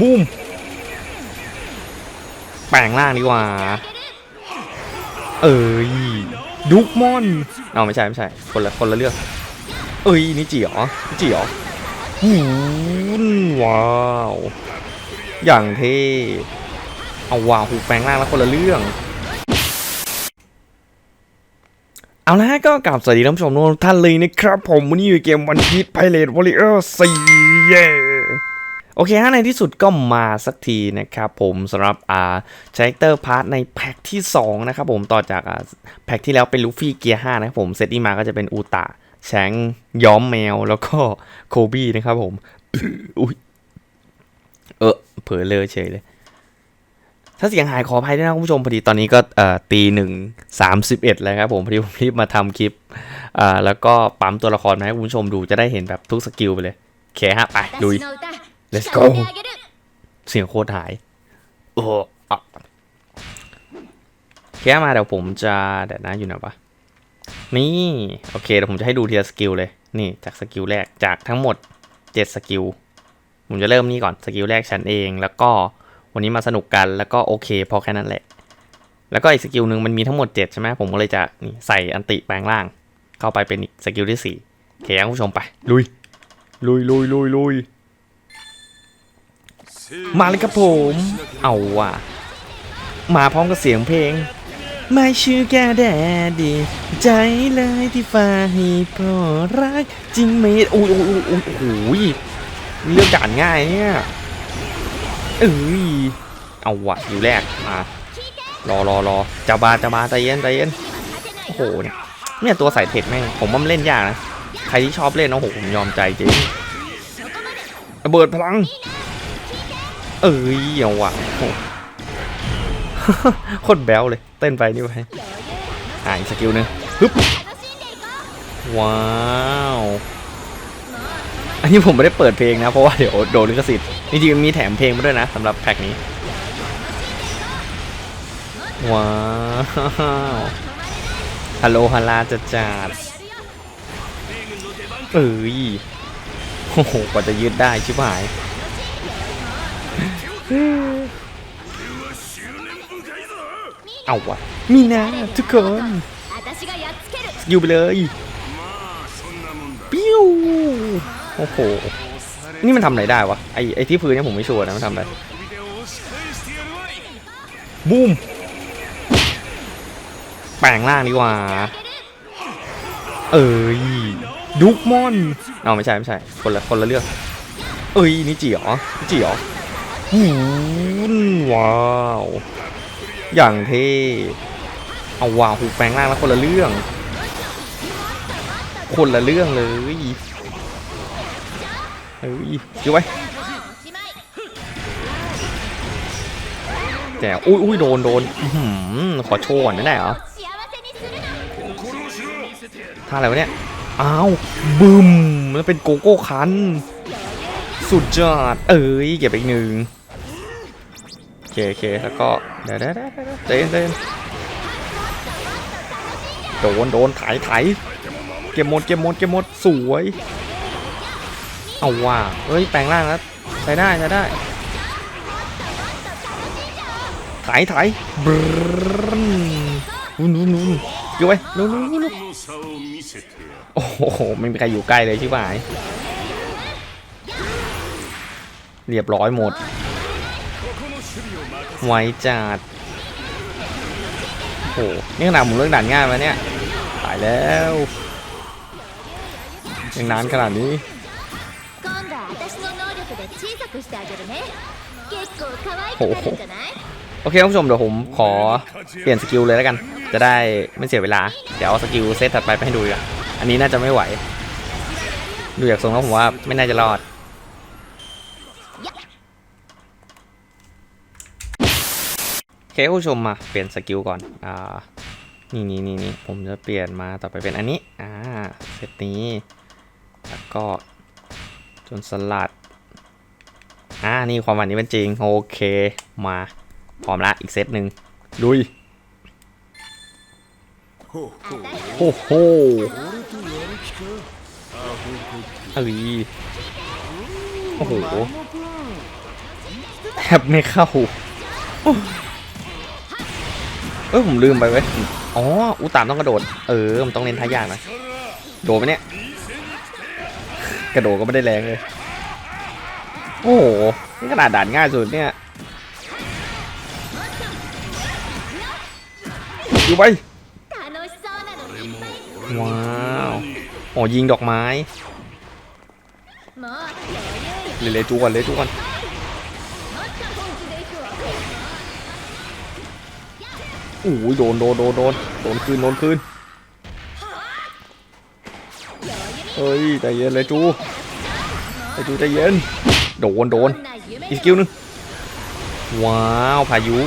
บูมแปลงร่างดีกว่า เอ้ยดุกมอนเอาไม่ใช่ไม่ใช่คนละคนละเรื่อง เอ้ยนี่จีเหรอนี่จีเหรอหูว้าว อย่างเท่เอาว้าวหูแปลงร่างแล้วคนละเรื่องเอาละก็กลับสวัสดีท่านผู้ชมทุกท่านเลยนะครับ ผมวันนี้อยู่เกมวันพีชไพเรตวอริเออร์สี่เย้ โอเคฮะในที่สุดก็มาสักทีนะครับผมสำหรับอ่าชาร์เตอร์พาร์ทในแพ็คที่ 2 นะครับผมต่อจากอ่าแพ็คที่แล้วเป็นลูฟี่เกียร์5นะครับผมเซตที่มาก็จะเป็นอูตะแชงย้อมแมวแล้วก็โคบี้นะครับผมอุ้ยเออเผลอเลยเฉยเลย ถ้าเสียงหายขออภัยด้วยนะคุณผู้ชมพอดีตอนนี้ก็เอ่อตีหนึ่งสามสิบเอ็ดแล้วครับผมพอดีผมรีบมาทำคลิปอ่าแล้วก็ปั๊มตัวละครมาให้คุณผู้ชมดูจะได้เห็นแบบทุกสกิลไปเลยโอเคฮะไปลุย let's go เสียงโคตรหาย โอ้แค่มาเดี๋ยวผมจะเดี๋ยวนะอยู่ไหนวะนี่ โอเคเดี๋ยวผมจะให้ดูทีละสกิลเลย นี่จากสกิลแรกจากทั้งหมด 7 สกิล ผมจะเริ่มนี่ก่อนสกิลแรกฉันเอง แล้วก็วันนี้มาสนุกกันแล้วก็โอเค พอแค่นั้นแหละ แล้วก็อีกสกิลหนึ่งมันมีทั้งหมด 7 ใช่ไหมผมก็เลยจะนี่ใส่อันติแปลงล่าง เข้าไปเป็นอีกสกิลที่4โอเข้งผู้ชมไป ลุย ลุยลุยลุยลุย มาเลยครับผม เอาว่ะ มาพร้อมกับเสียงเพลง ไม่ชื่อแกแดดีใจเลยที่ฟ้าให้พราะรัก จริงไหมโอ้ยโอ้ยโอ้ยโอ้ยโอ้ยเลือกด่านง่ายเนี่ยเอ้ยเอาว่ะอยู่แรกมารอรอรอจะบาจะบาใจเย็นใจเย็นโอ้โหเนี่ยเนี่ยตัวใส่เทคแม่งผมว่ามันเล่นยากนะใครที่ชอบเล่นนะโอ้โหผมยอมใจจริงระเบิดพลัง เอ้ยเอาว่ะโคตรแบ๊วเลย เต้นไปนี่ไปอ่าอีกสกิลหนึงฮึบว้าวอันนี้ผมไม่ได้เปิดเพลงนะ เพราะว่าเดี๋ยวโดนลิขสิทธิ์จริงๆมีแถมเพลงมาด้วยนะสำหรับแพ็คนี้ ว้าวฮัลโหลฮัลลาจัดจัดเอ้ยโอ้โหกว่าจะยืดได้ชิบหาย เอาวะมีนาทุกคนอยู่ไปเลยปิ้วโอ้โหนี่มันทำอะไรได้วะไอไอที่พื้นเนี่ยผมไม่ชัวร์นะมันทำอะไรบูมแปลงล่างดีกว่า เอ้ยดุกมอนเอาไม่ใช่ไม่ใช่คนละคนละเรื่อง เอ้ยนี่จีเหรอจีเหรอ หืว้าว อย่างเท่เอาว้าวหูแปลงร่างแล้วคนละเรื่อง คนละเรื่องเลยเอ้ยยื้อไว้แจ๋อุ้ยอุ้ยโดนโดนขอโชว์ก่อนได้ไหมเหรอท่าอะไรวะเนี่ย อ้าว บึมแล้วเป็นโกโก้คัน สุดยอด เอ้ย เก็บอีกหนึ่ง คโอเคแล้วก็เดินยเดินยเดี๋โดนโดนถ่ายถ่ายเก็บหมดเก็บหมดเก็บหมดสวย เอาว่าเฮ้ยแปลงร่างแล้วใช้ได้ใช้ได้ถ่ายถ่ายบรนุ่นวุ่นวุ่นอยู่ไปนุ่นนุ่นนุ่นโอ้โหไม่มีใครอยู่ใกล้เลยชิบหาย เรียบร้อยหมด ไวจัดโอ้นี่ขนาดผมเลือกด่านง่ายมาเนี่ยตายแล้วยังนานขนาดนี้โอ้โหโอเคท่านผู้ชมเดี๋ยวผมขอเปลี่ยนสกิลเลยแล้วกัน จะได้ไม่เสียเวลา เดี๋ยวเอาสกิลเซตถัดไปไปให้ดูอีกอันนี้น่าจะไม่ไหว ดูจากทรงแล้วผมว่าไม่น่าจะรอด เคผู้ชมมาเปลี่ยนสกิลก่อน อ่า นี่นี่นี่นี่ผมจะเปลี่ยนมาต่อไปเป็นอันนี้ อ่า เซตนี้ แล้วก็จนสลัด อ่า นี่ความหวานนี้เป็นจริง โอเค มา พร้อมละ อีกเซตหนึ่งลุยโอ้โหเอ้ยโอ้โหแทบไม่เข้า เออผมลืมไปเว้ย อ๋อ อุตามต้องกระโดด เออ มันต้องเล่นท่ายากนะ โดดไปเนี่ย กระโดดก็ไม่ได้แรงเลย โอ้โหขนาดด่านง่ายสุดเนี่ยอยู่ไป ว้าวโอ้ยิงดอกไม้ เลยๆจูก่อนเลยจูก่อน โอ้ยโดนโดนโดนโดนโดนคืนโดนคืนเฮ้ยใจเย็นเลยจูใจจูใจเย็นโดนโดนอีกสกิลนึงว้าวพายุ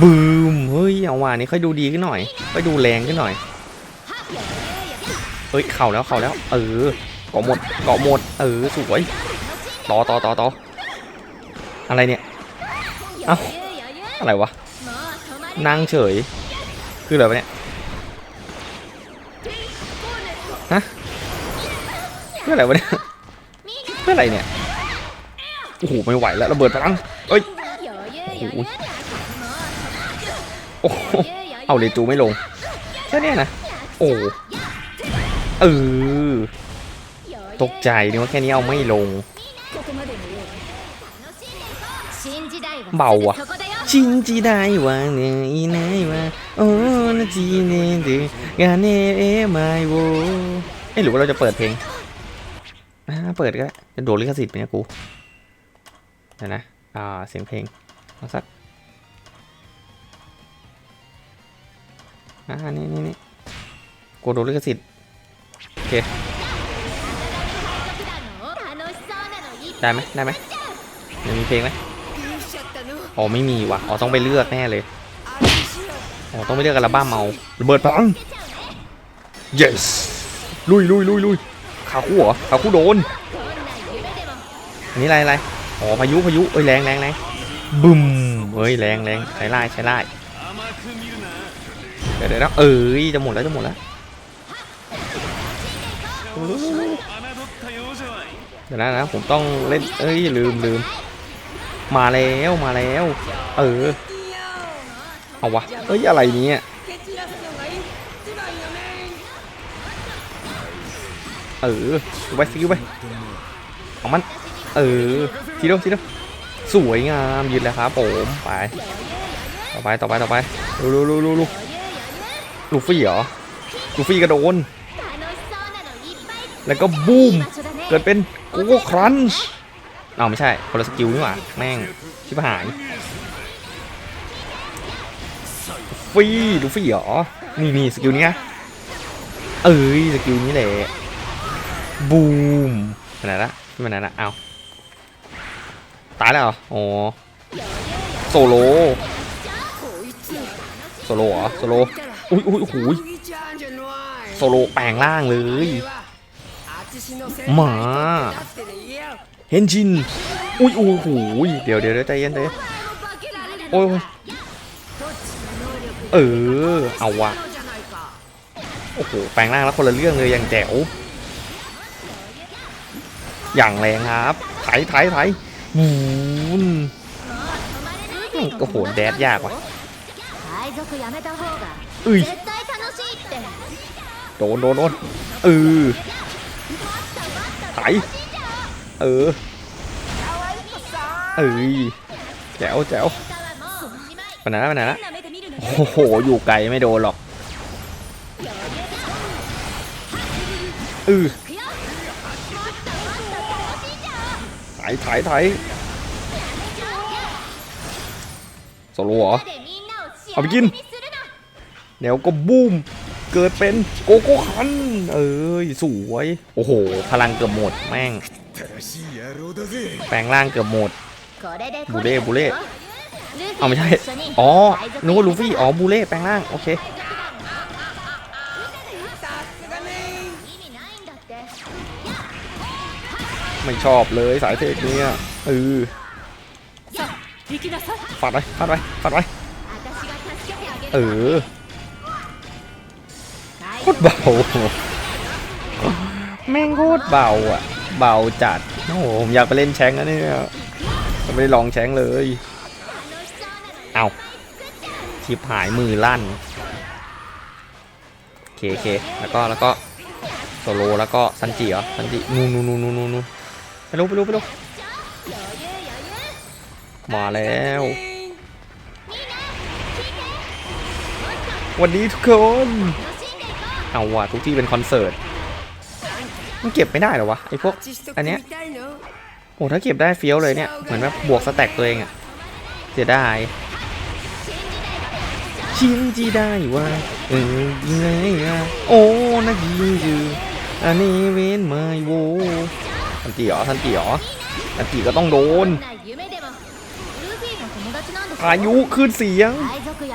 บูมเฮ้ยเอาว่านี่ค่อยดูดีขึ้นหน่อยค่อยดูแรงขึ้นหน่อยเฮ้ยเข่าแล้วเข่าแล้ว เออเกาะหมดเกาะหมด เออสวยต่อต่อต่อต่ออะไรเนี่ยเอ้าอะไรวะ นั่งเฉย คืออะไรวะเนี่ย ฮะเพื่ออะไรวะเนี่ยเพื่ออะไรเนี่ย โอ้โห ไม่ไหวแล้วระเบิดพลังเอ้ยโอ้โหเอาเลจูไม่ลงแค่นี้ยนะ โอ้เออตกใจนี่ว่าแค่นี้เอาไม่ลง เบาอะ すぐそこだよ ชินจีได้วางเนี่ยอีไหนวะโอ้นาจีเนเดกาเนเอไม่โวเอ้ยหรือว่าเราจะเปิดเพลงอ่าเปิดก็ได้จะโดนลิขสิทธิ์ไหมเนี่ยกูเดี๋ยวนะ อ่า เสียงเพลงเอาสักอ่านี่นี่นี่กูโดนลิขสิทธิ์โอเค 楽しそうなのいっぱい ได้ไหมได้ไหมยังมีเพลงไหม อ๋อไม่มีว่ะอ๋อต้องไปเลือกแน่เลยอ๋อต้องไปเลือกอัลบ้าเมาระเบิดปัง yes ลุยลุยลุยลุยขาคู่เหรอขาคู่โดนอันนี้อะไรอะไรอ๋อพายุพายุเอ้ยแรงแรงแรงบึมเอ้ยแรงแรงใช้ไล่ใช้ไล่เดี๋ยวเดี๋ยวนะเอ้ยจะหมดแล้วจะหมดแล้วเดี๋ยวนะนะผมต้องเล่นเอ้ยลืมลืม มาแล้วมาแล้ว เออ เอาวะ เอ้ยอะไรเนี้ยเออไว้ซิ้วไปเอามัน เออทีเดียวทีเดียวสวยงามยืนแล้วครับผมไปต่อไปต่อไปต่อไปลูลูลูลูลูลูฟี่เหรอลูฟี่กระโดน แล้วก็บูมเกิดเป็นโกโก้ครันช์ เอาไม่ใช่คนละสกิลนี่หว่าแม่งชิบหายฟรีลูฟี่เหรอนี่นี่สกิลนี้เอ้ยสกิลนี้แหละบูมไปไหนละไปไหนละเอาตายแล้วเหรออ๋อโซโลโซโลเหรอโซโลอุ้ยอุ้ยโอ้ยโซโลแปลงร่างเลยมา เฮนจิน อุ้ยโอ้โหเดี๋ยวเดี๋ยวใจเย็นใจเย็นโอ้ยเออ เอาวะโอ้โห แปลงร่างแล้วคนละเรื่องเลยอย่างแจ๋ว อย่างแรงครับ ไถไถไถบูนโอ้โห แดดยากว่ะอุ้ยโดนโดนโดนเออไถ เออเอ้ยแจ๋วแจ๋วปัญหาปนญหะโอ้โห อยู่ไกลไม่โดนหรอกเออถ่ายถ่ายถ่ายโซโลเหรอ เอาไปกินแนวก็บูม เกิดเป็นโกโก้คัน เอ้ย สวย โอ้โห พลังเกือบหมดแม่ง แปลงร่างเกือบหมด บูเล่บูเล่เอาไม่ใช่ อ๋อนึกว่าลูฟี่ อ๋อ บูเล่แปลงร่าง โอเค ไม่ชอบเลยสายเทคเนี่ยเออฟาดไปฟาดไปฟาดไปเออโคตรเบาแม่งโคตรเบาอะ เบาจัด โอ้โหผมอยากไปเล่นแชงนะเนี่ยไม่ได้ลองแชงเลย เอาชิปหายมือลั่นโอเคโอเคแล้วก็แล้วก็โซโลแล้วก็ซันจิเหรอซันจินู่นนู่นนู่นนู่นนู่นไปร็วไปร็วไปร็วมาแล้ววันนี้ทุกคน เอาว่ะทุกที่เป็นคอนเสิร์ต มันเก็บไม่ได้หรอวะไอพวกอันเนี้ยโอ้ถ้าเก็บได้เฟี้ยวเลยเนี่ยเหมือนแบบบวกสแต็กตัวเองอะเสียดายชินจีได้ว่าเออยิงเลอะโอ้นักยิงจืออันนี้เวนไม่โวทันตีหรอทันตีหรอทันตีก็ต้องโดนพายุขึ้นเสียง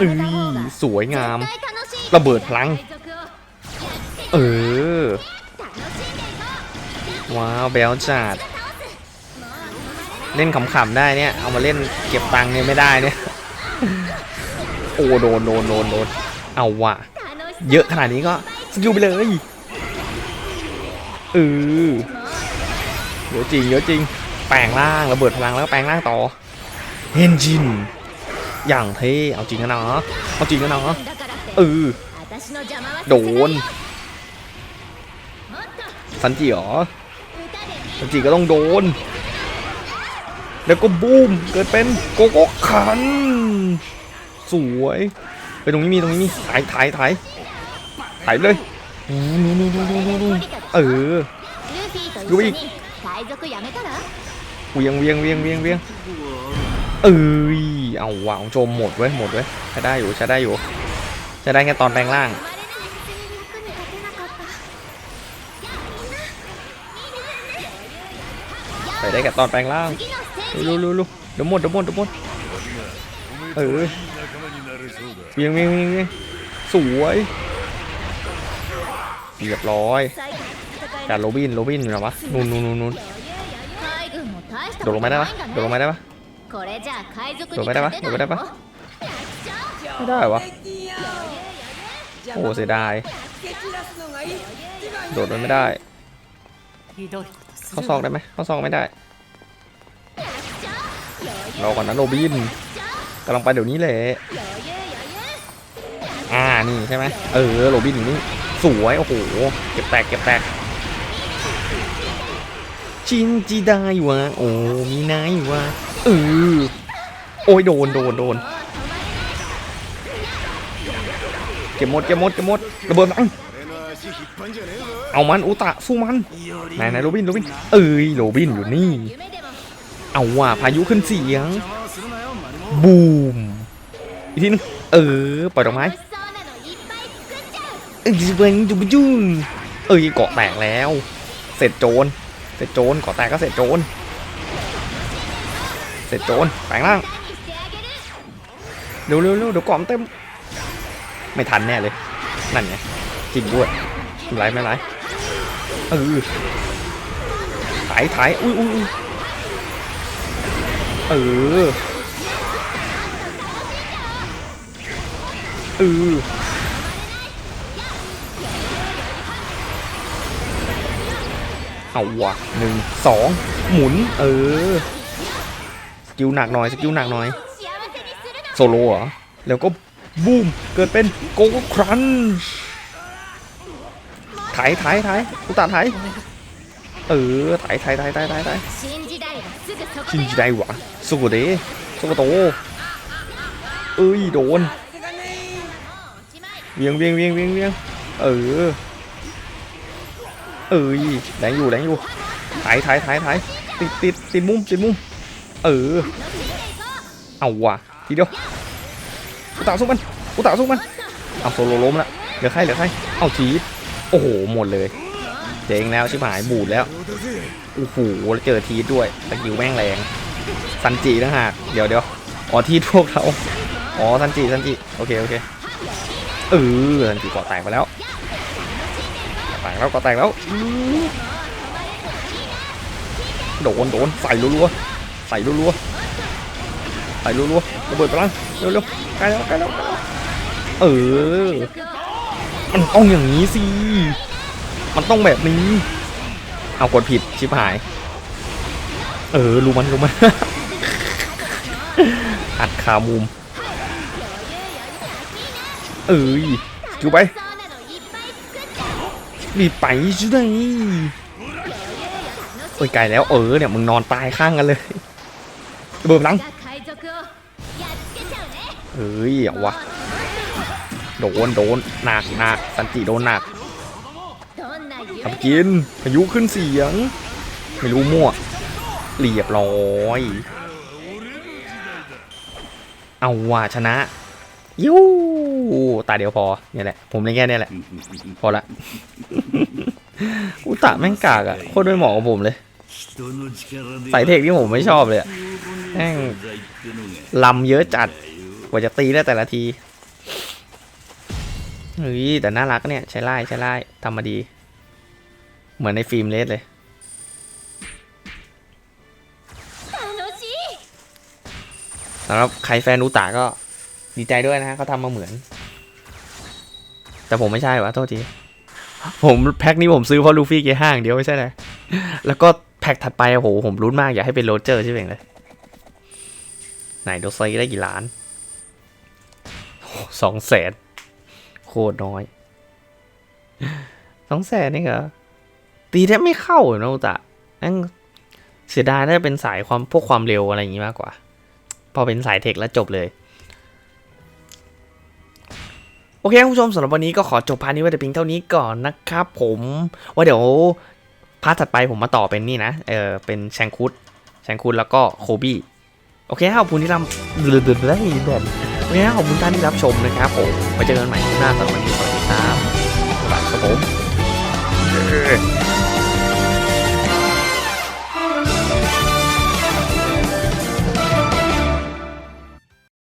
อือสวยงาม ระเบิดพลัง เออ ว้าวแบลจัดเล่นขำๆได้เนี่ย เอามาเล่นเก็บตังค์เนี่ยไม่ได้เนี่ย โอ้โดนโดนโดนโดนเอาวะเยอะขนาดนี้ก็สกิลไปเลยเออเยอะจริงเยอะจริง แปลงร่างระเบิดพลังแล้วก็แปลงร่างต่อเฮนจิน อย่างเท่เอาจริงกันเนาะเอาจริงกันเนาะเออโดน สันจิหรอันจีก็ต้องโดน แล้วก็บูมเกิดเป็นโกโก้ขัน สวยไปตรงนี้มีตรงนี้มีถ่ายถ่ายถ่ายถ่ายเลยนู่นนู่นนู่นเออดูอีกเวียงเวียงเวียงเวียงเวียงเอ้ยเอาว่าวโจมหมดเว้ยหมดเว้ยใช้ได้อยู่ใช้ได้อยู่ใช้ได้แค่ตอนแปลงร่าง ไปได้กับตอนแปลงร่างลุลุลุเดี๋ยวหมดเดี๋ยวหมดเดี๋ยวหมดเออเวียงเวียงวียงวียงสวยเรียบร้อยแต่โรบินโรบินอยู่นะวะนู่นนู่นนู่นโดดลงมาได้ปะโดดลงมาได้ปะโดดไม่ได้ปะโดดไม่ได้ปะไม่ได้วะโอ้เสียดายโดดมันไม่ได้ เข้าซอกได้ไหมเข้าซอกไม่ได้รอก่อนนะโรบินกำลังไปเดี๋ยวนี้แหละอ่านี่ใช่ไหมเออโรบินอยู่นี่สวยโอ้โหเก็บแตกเก็บแตกชินจีได้วะโอ้มีนายว่ะเออโอ้ยโดนโดนโดนเก็บหมดเก็บหมดเก็บหมดระเบิดมัง เอามันอุตะสู้มันไหนไหนโรบินโรบิน เอ้ยโรบินอยู่นี่ เอาว่ะพายุขึ้นเสียง บูมอีกทีนึงเออปล่อยดอกไม้เอ้ยเป็นจุบจุ้งเอ้ยเกาะแตกแล้ว เสร็จโจรเสร็จโจรเกาะแตกก็เสร็จโจรเสร็จโจรแปลงร่างเร็วเร็วเร็วเดี๋ยวกล่อมเต็ม ไม่ทันแน่เลย นั่นไงจริงด้วย ไหลไม่ไหลเออถ่ายถ่ายอุ้ยอุ้ยเออเออเอาวะหนึ่งสองหมุน เออ สกิลหนักหน่อย สกิลหนักหน่อย โซโลเหรอ แล้วก็บูม เกิดเป็นโกโครันช ไถไถไยกูตาไถเออไถไถไถไถไถไถชินจิได้หวะสู้เด้สู้โตเอ้ยโดนเวียงเวียงเวียงเวียงเวียงเออเอ้ยแรงอยู่แรงอยู่ถ่ายถ่ายถ่ายถ่ายติดติดติดมุมติดมุมเออเอาว่ะทีเดียวกูตาสู้มันกูตาสู้มันเอาโซโลล้มละเหลือใครเหลือใครเอาจีบ โอ้โห หมดเลยเจ๊งแล้วชิบหายบูดแล้วโอ้โหเจอทีด้วยตะกิวแม่งแรงซันจีนะฮะเดี๋ยวเดี๋ยวอ๋อทีพวกเขาอ๋อซันจีซันจีโอเคโอเคเออซันจิก่อแตกไปแล้วแตกแล้วก่อแตกแล้วโดนโดนใส่รัวๆใส่รัวๆใส่รัวๆระเบิดพลังเร็วๆใกล้แล้วใกล้แล้วเออ มันต้องอย่างนี้สิ มันต้องแบบนี้ เอากดผิดชิบหาย เออรู้มันรู้มัน อัดคามุม เอ้ยจูไปรีบไปช่วยโอ้ยไกลแล้วเออเนี่ยมึงนอนตายข้างกันเลยเบิร์มลังเอ้ยเอาวะ โดนโดนหนักหนักสันติโดนหนักทำกินพายุขึ้นเสียง ไม่รู้มั่วเรียบร้อย เอาว่าชนะยูตาเดียวพอเนี่ยแหละ ผมเล่นแค่เนี่ยแหละ พอละอุตะแม่งกากอะโคตรไม่เหมาะกับผมเลยสายเทคที่ผมไม่ชอบเลยแม่งลำเยอะจัดกว่าจะตีได้แต่ละที เฮ้ยแต่น่ารักเนี่ย ใช้ไล่ใช้ไล่ทำมาดี เหมือนในฟิล์มเลสเลยสำหรับใครแฟนอุตาก็ดีใจด้วยนะฮะเขาทำมาเหมือน แต่ผมไม่ใช่วะโทษที ผมแพ็คนี้ผมซื้อเพราะลูฟี่เกียห้างเดียวไม่ใช่เลยแล้วก็แพ็คถัดไปโอ้โหผมรุ้นมากอยากให้เป็นโรเจอร์ใช่ไหมเลยไหนโดซได้กี่ล้านสองแสน คตรน้อยสองแสนนี่เหรอตีแทบไม่เข้าเลยนะอุตะนั่งเสียดายน่าจะเป็นสายความพวกความเร็วอะไรอย่างงี้มากกว่า พอเป็นสายเทคแล้วจบเลยโอเคคุณผู้ชมสำหรับวันนี้ก็ขอจบพาร์ทนี้ไว้แต่เพียงเท่านี้ก่อนนะครับผมว่าเดี๋ยวพาร์ทถัดไปผมมาต่อเป็นนี่นะเออเป็นแชงคุดแชงคุดแล้วก็โคบี้โอเคขอบคุณที่รับเดือดเดือดแล้วมีแบบ โอเคขอบคุณท่านที่รับชมนะครับผมไว้เจอกันใหม่ที่หน้าสำหรับวันนี้สวัสดีครับบ๊ายบายครับผม